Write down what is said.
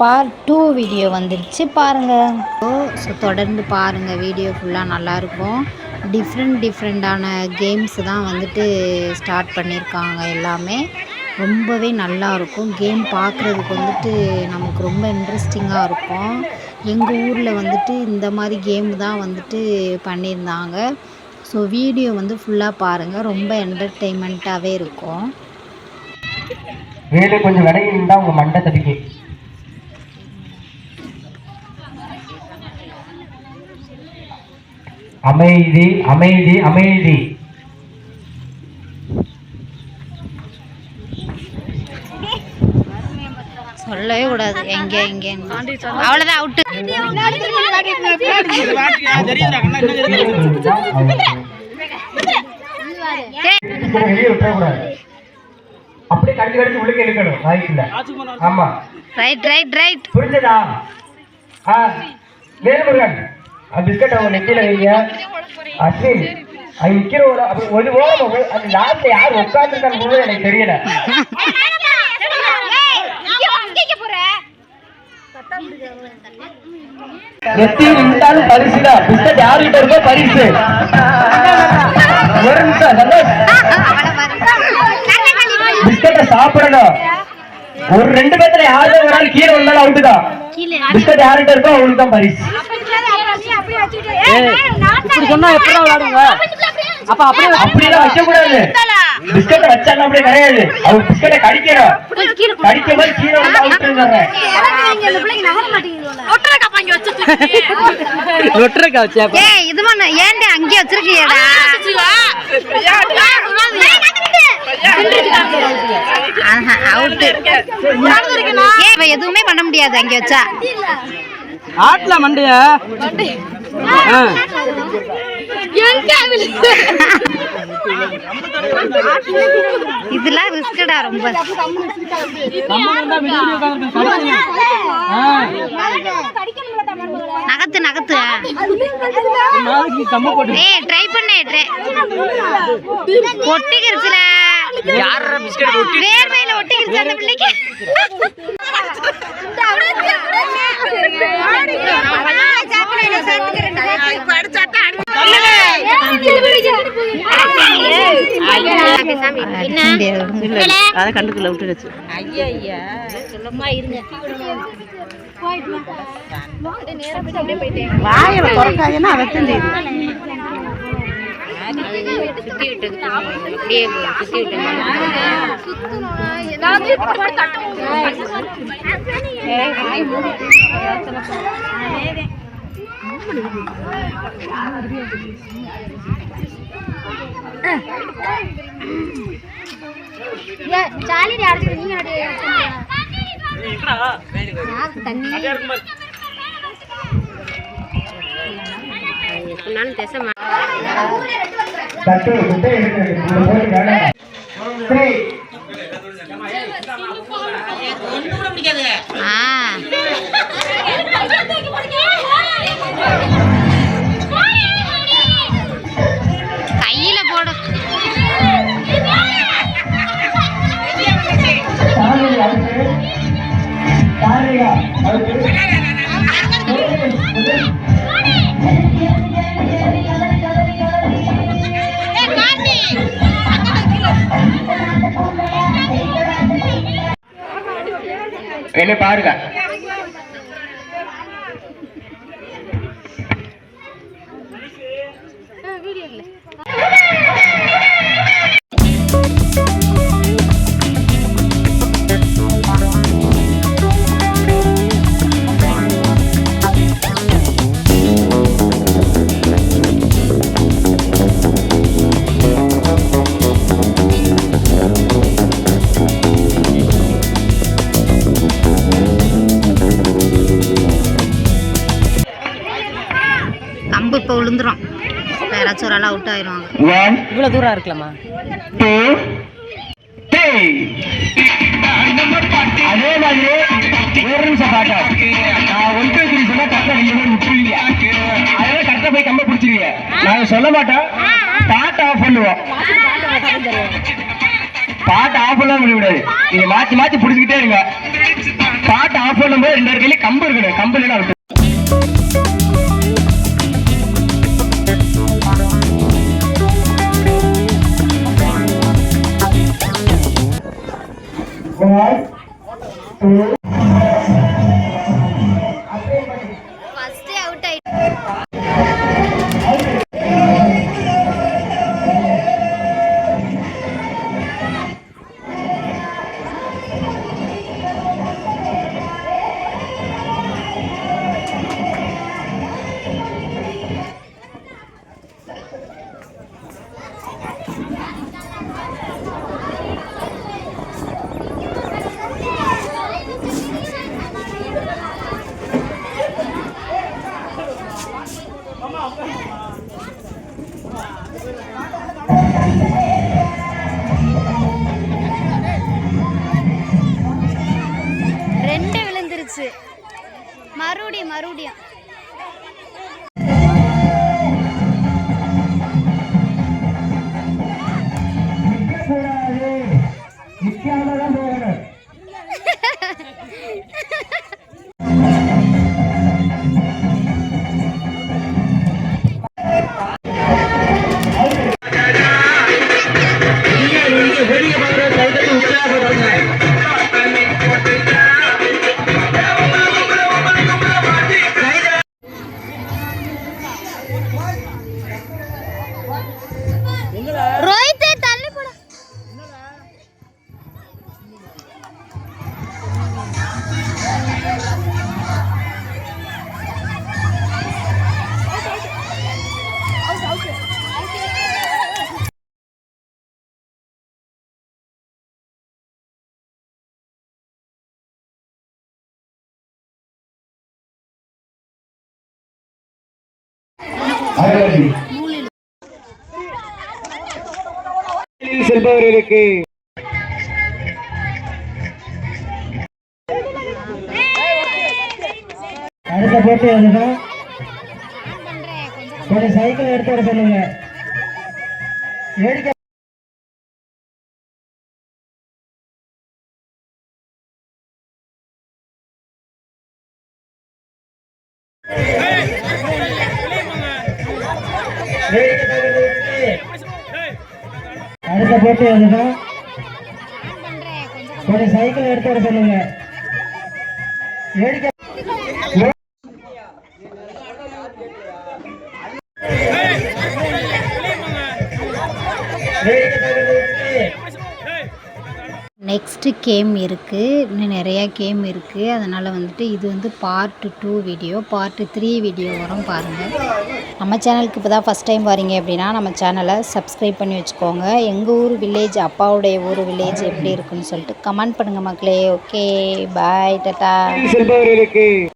Part two video வந்துருச்சு பாருங்கள் so தொடர்ந்து பாருங்கள் வீடியோ ஃபுல்லாக நல்லாயிருக்கும் டிஃப்ரெண்ட் டிஃப்ரெண்ட்டான கேம்ஸ் தான் வந்துட்டு ஸ்டார்ட் பண்ணியிருக்காங்க எல்லாமே. ரொம்பவே நல்லா இருக்கும். கேம் பார்க்குறதுக்கு வந்துட்டு நமக்கு ரொம்ப இன்ட்ரெஸ்டிங்காக இருக்கும். எங்கள் ஊரில் வந்துட்டு இந்த மாதிரி கேம் தான் வந்துட்டு பண்ணியிருந்தாங்க. ஸோ வீடியோ வந்து ஃபுல்லாக பாருங்கள் ரொம்ப என்டர்டெயின்மெண்ட்டாகவே இருக்கும். வேலை கொஞ்சம் விலகி நின்றா உங்க மண்டை தடிக்கு அமைதி அமைதி அமைதி. சொல்லவே கூடாது. எங்கே எங்கே? அவ்வளோதான் அவுட்டு. அப்படியே உள்ளே இழுக்கணும். வாய்க்குள்ள ஆமா. ரைட் ரைட் ரைட் புரிஞ்சதா? ஆ. பிஸ்கட் அவங்க நெத்தியில வைங்க. அஸ்வின் அது நிக்கிற ஒரு அப்படி ஒரு ஓரம் போய் அந்த லாஸ்ட்ல யார் உட்காந்துருக்கான்னு எனக்கு தெரியல. நெத்தி நின்றாலும் பரிசு தான். பிஸ்கட் யாருகிட்ட இருக்கோ பரிசு. ஒரு நிமிஷம் சந்தோஷ். பிஸ்கட்டை சாப்பிடணும். ஒரு ரெண்டு பேத்துல யாரும் ஒரு ஆள் கீழே வந்தாலும் அவுட்டு தான். பிஸ்கட் யாருகிட்ட இருக்கோ அவங்களுக்கு தான் பரிசு. இப்படி சொன்னா எப்படி விளையாடுங்க அப்ப அப்படியே அப்படிலாம் வைக்க கூடாது பிஸ்கட்டை வச்சாங்க அப்படியே கிடையாது. அவங்க பிஸ்கட்டை கடிக்கணும் கடிக்கும் போது கீழே வந்து ஏன்டா இவ எதுவுமே பண்ண முடியாது அங்கே வச்சா. ஆட்ல மண்டைய. இதெல்லாம் ரிஸ்கடா ரொம்ப. நகத்து நகத்து. ட்ரை பண்ணு ட்ரை ஒட்டிக்கிருச்சுல யாரா பிஸ்கட் ஒட்டி வேர்வையில ஒட்டிக்கிருச்சு அந்த பிள்ளைக்கு அதை வாயில திறக்காதுன்னா அதை தெரியுது சுத்தி அப்படியே சுத்தி எப்படினாலும் திசை தட்டு முட்டை போட்டு வேணாம் சரி. ஆ. கையில என்ன பாருங்க. யாராச்சும் ஒரு ஆள் அவுட் ஆயிடுவாங்க ஒன் இவ்வளவு தூரம் இருக்கலாமா? அதே மாதிரி ஒரு நிமிஷம் பாட்டா நான் ஒன் டூ த்ரீ சொன்னா கரெக்டா ரெண்டு பேரும் விட்டுருவீங்க. அதெல்லாம் கரெக்டா போய் கம்ப பிடிச்சிருவீங்க. நாங்க சொல்ல மாட்டோம் பாட்டு ஆஃப் பண்ணுவோம். பாட்டு ஆஃப் பண்ண முடிய விடாது நீங்க மாத்தி மாத்தி பிடிச்சிக்கிட்டே இருங்க. பாட்டு ஆஃப் பண்ணும்போது ரெண்டு கையில கம்பு இருக்கணும். கம்பு இல்லைன்னா 三四 விழுந்துருச்சு மறுபடியும் மறுபடியும் கூடாது நிக்காம தான் போகணும். செல்பவர்களுக்கு அடுத்த போட்டி அதுதான் கொஞ்சம் சைக்கிள் எடுத்து வர சொல்லுங்க. வேடிக்கை அடுத்த போட்டி அதுதான் கொஞ்சம் சைக்கிள் எடுத்து வர சொல்லுங்க. வேடிக்கை நெக்ஸ்ட்டு கேம் இருக்குது இன்னும் நிறையா கேம் இருக்குது அதனால் வந்துட்டு இது வந்து part two video part three video வரும் பாருங்கள் நம்ம சேனலுக்கு இப்போ தான் ஃபஸ்ட் டைம் வரீங்க அப்படின்னா நம்ம சேனலை சப்ஸ்கிரைப் பண்ணி வச்சுக்கோங்க. எங்கள் ஊர் வில்லேஜ் அப்பாவுடைய ஊர் வில்லேஜ் எப்படி இருக்குன்னு சொல்லிட்டு கமெண்ட் பண்ணுங்கள் மக்களே. Okay bye ta-ta